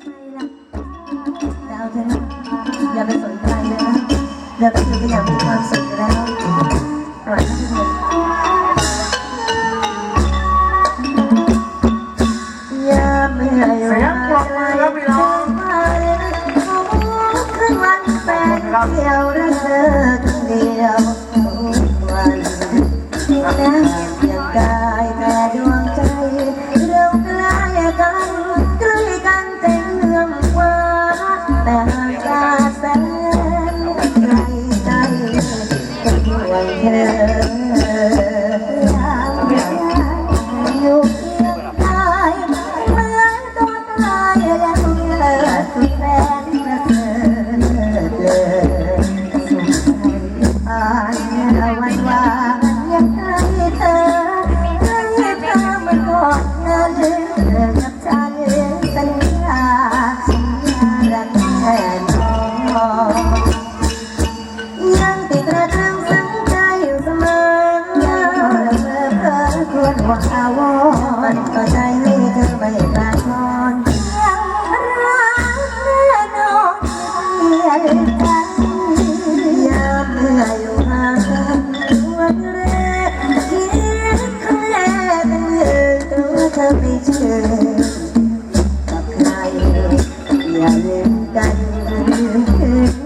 แต่เอาเถอะนะอย่าไปสนใจเลยนะเราก็คือก็อยากมีความสุขอยู่แล้วปล่อยให้เถอะยามเมื่อยเสียงปรบมือครับพี่น้องครึ่งวันแฟนเที่ยวรักเธอคนเดียวานวันวานยังให้เธอให้เธอมาก่อนนเลือกกับฉันสัญญาสัญญารักแท้นอยังติดระทึงซึ้งใจอยู่เสมอยังเธอเพ้อควรว่าอาวรณ์ต่อใจให้เธอไม่ เจอกับใครอย่าลืมกัน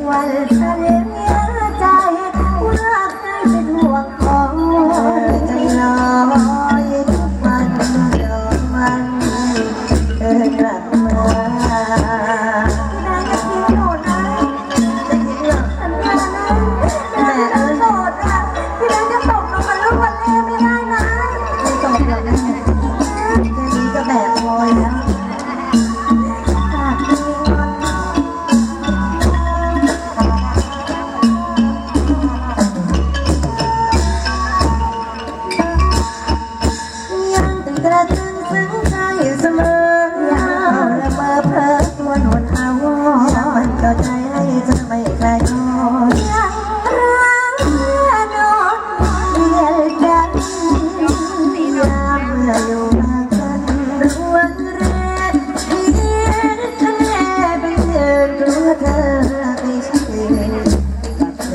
วันทะเลเมียใจว่าใครเป็วงของจะรอยทุกวันทุกวันเอกลับมาแม่เออโสดนะพี่แม่จะตกลงมาลูกวันแรกไม่ได้ ชวนแรงที่เดินทะเลไปดิเธอไปใค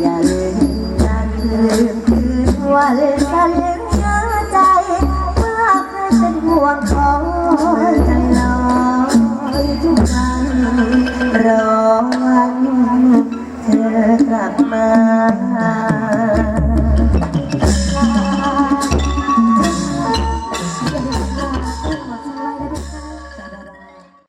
อย่าลืมนั่นลืมคืนวันทะเลเยใจว่าเคยเป็ห่วงของใจลอทุกครั้รอวันเธอกลับมา